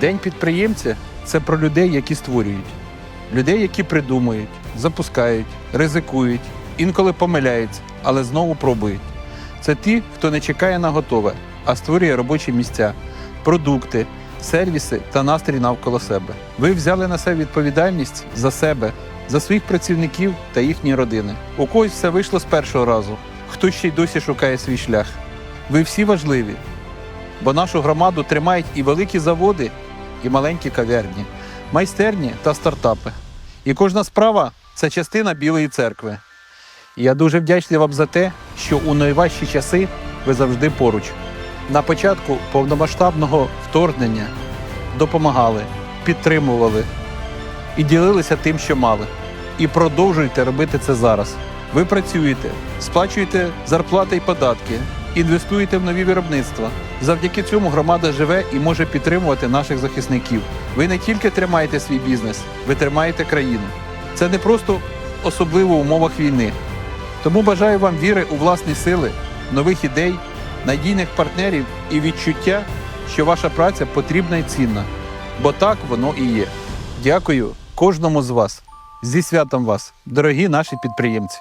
День підприємця це про людей, які створюють, людей, які придумують, запускають, ризикують, інколи помиляються, але знову пробують. Це ті, хто не чекає на готове, а створює робочі місця, продукти, сервіси та настрій навколо себе. Ви взяли на себе відповідальність за себе, за своїх працівників та їхні родини. У когось все вийшло з першого разу, хтось ще й досі шукає свій шлях. Ви всі важливі, бо нашу громаду тримають і великі заводи, і маленькі кав'ярні, майстерні та стартапи. І кожна справа це частина Білої церкви. І я дуже вдячний вам за те, що у найважчі часи ви завжди поруч. На початку повномасштабного вторгнення допомагали, підтримували і ділилися тим, що мали. І продовжуйте робити це зараз. Ви працюєте, сплачуєте зарплати і податки, інвестуєте в нові виробництва. Завдяки цьому громада живе і може підтримувати наших захисників. Ви не тільки тримаєте свій бізнес, ви тримаєте країну. Це не просто особливо в умовах війни. Тому бажаю вам віри у власні сили, нових ідей, надійних партнерів і відчуття, що ваша праця потрібна і цінна. Бо так воно і є. Дякую кожному з вас. Зі святом вас, дорогі наші підприємці.